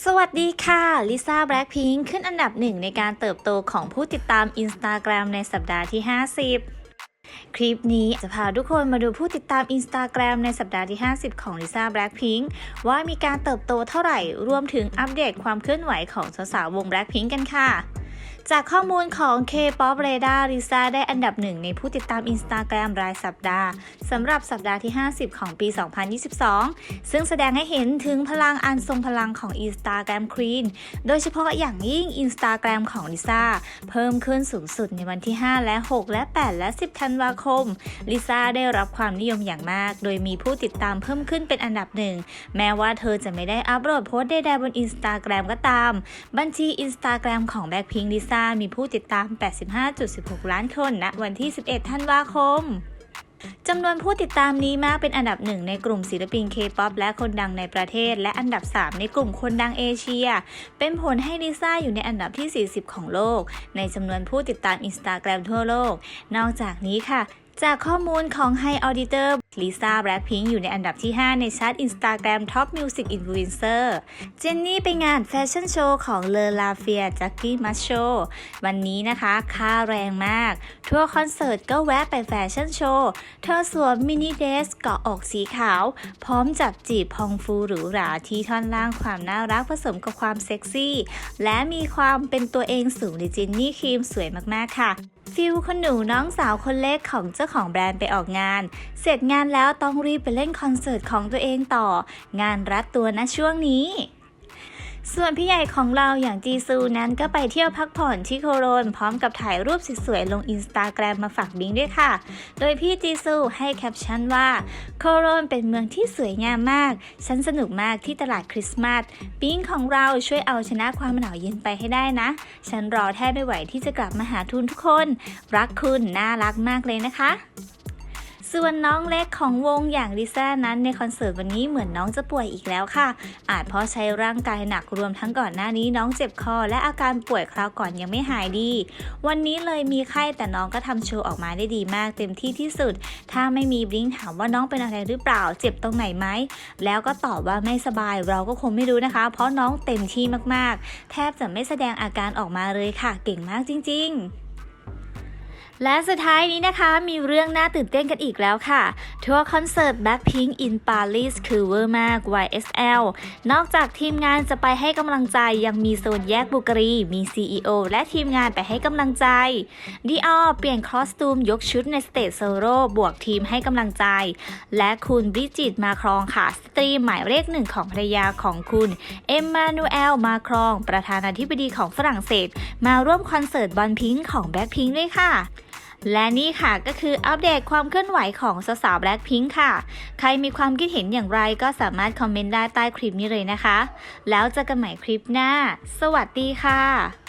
สวัสดีค่ะลิซ่าแบล็คพิงขึ้นอันดับหนึ่งในการเติบโตของผู้ติดตาม Instagram ในสัปดาห์ที่ 50 คลิปนี้จะพาทุกคนมาดูผู้ติดตาม Instagram ในสัปดาห์ที่ 50 ของลิซ่าแบล็คพิงว่ามีการเติบโตเท่าไหร่ รวมถึงอัปเดตความเคลื่อนไหวของสาวๆวงแบล็คพิงกันค่ะ จากข้อมูลของ K-POP Radar ลิซ่าได้อันดับหนึ่งในผู้ติดตาม Instagram รายสัปดาห์สำหรับสัปดาห์ที่ 50 ของปี 2022 ซึ่งแสดงให้เห็นถึงพลังอันทรงพลังของ Instagram Queen โดยเฉพาะอย่างยิ่ง Instagram ของลิซ่าเพิ่มขึ้นสูงสุดในวันที่ 5 และ 6 และ 8 และ 10 ธันวาคมลิซ่าได้รับความนิยมอย่างมาก โดยมีผู้ติดตามเพิ่มขึ้นเป็นอันดับหนึ่งแม้ว่าเธอจะไม่ได้อัปโหลดโพสต์ใดๆบน Instagram ก็ตาม บัญชี Instagram ของ Blackpink ลิซ่ามีผู้ติดตาม 85.16 ล้านคนณวันที่ 11 ธันวาคมจำนวนผู้ติดตามนี้มากเป็นอันดับหนึ่งในกลุ่มศิลปินเคป๊อปและคนดังในประเทศ และอันดับ 3 ในกลุ่มคนดังเอเชีย เป็นผลให้ลิซ่าอยู่ในอันดับที่ 40 ของโลก ในจำนวนผู้ติดตามอินสตาแกรมทั่วโลก นอกจากนี้ค่ะ จากข้อมูลของ High Auditor ลิซ่าแบล็คพิงอยู่ในอันดับที่ 5 ในชาร์ต Instagram Top Music Influencer เจนนี่ไปงานแฟชั่นโชว์ของเลอลาเฟียจักกี้มัชโชวันนี้นะคะ ค่าแรงมาก ทั่วคอนเสิร์ตก็แวะไปแฟชั่นโชว์ เธอสวมมินิเดสเกาะอกสีขาว พร้อมจับจีบพองฟูหรูหราที่ท่อนล่างความน่ารักผสมกับความเซ็กซี่ และมีความเป็นตัวเองสูงในจินนี่ครีมสวยมากๆค่ะ ฟิลคนหนูน้องสาวคนเล็กของเจ้าของแบรนด์ไปออกงาน เสร็จงานแล้วต้องรีบไปเล่นคอนเสิร์ตของตัวเองต่อ งานรัดตัวนะช่วงนี้ ส่วนพี่ใหญ่ของเราอย่างจีซูนั้นก็ไปเที่ยวพักผ่อนที่โคโรนพร้อมกับถ่ายรูปสวยๆลงอินสตาแกรมมาฝากบิงด้วยค่ะ โดยพี่จีซูให้แคปชั่นว่า โคโรนเป็นเมืองที่สวยงามมาก ฉันสนุกมากที่ตลาดคริสต์มาสบิงของเราช่วยเอาชนะความหนาวเย็นไปให้ได้นะ ฉันรอแทบไม่ไหวที่จะกลับมาหาทุนทุกคน รักคุณน่ารักมากเลยนะคะ ส่วนน้องเล็กของวงอย่างลิซ่านั้นในคอนเสิร์ตวันนี้เหมือนน้องจะป่วยอีกแล้วค่ะ อาจเพราะใช้ร่างกายหนักรวมทั้งก่อนหน้านี้น้องเจ็บคอ และอาการป่วยคราวก่อนยังไม่หายดี วันนี้เลยมีไข้แต่น้องก็ทำโชว์ออกมาได้ดีมากเต็มที่ที่สุด ถ้าไม่มีบลิงถามว่าน้องเป็นอะไรหรือเปล่า เจ็บตรงไหนไหม แล้วก็ตอบว่าไม่สบายเราก็คงไม่รู้นะคะ เพราะน้องเต็มที่มากๆ แทบจะไม่แสดงอาการออกมาเลยค่ะ เก่งมากจริง ๆ และสุดท้ายนี้นะคะมีเรื่องน่าตื่นเต้นกันอีกแล้วค่ะทัวร์คอนเสิร์ต Blackpink in Paris คือเวอร์มาก YSL นอกจากทีมงานจะไปให้กำลังใจยังมีโซนแยกบุกรี มี CEO และทีมงานไปให้กำลังใจ Dior เปลี่ยนคอสตูมยกชุดในสเตจโซโล่บวกทีมให้กำลังใจ และคุณบริจิตมาครองค่ะ สตรีหมายเลขหนึ่งของภรรยาของคุณ เอ็มมานูเอลมาครอง ประธานาธิบดีของฝรั่งเศส มาร่วมคอนเสิร์ตบอลพิงค์ของ Blackpink ด้วยค่ะ และนี่ค่ะก็คืออัปเดตความเคลื่อนไหวของสาวๆ Blackpink ค่ะ ใครมีความคิดเห็นอย่างไรก็สามารถคอมเมนต์ได้ใต้คลิปนี้เลยนะคะ แล้วเจอกันใหม่คลิปหน้า สวัสดีค่ะ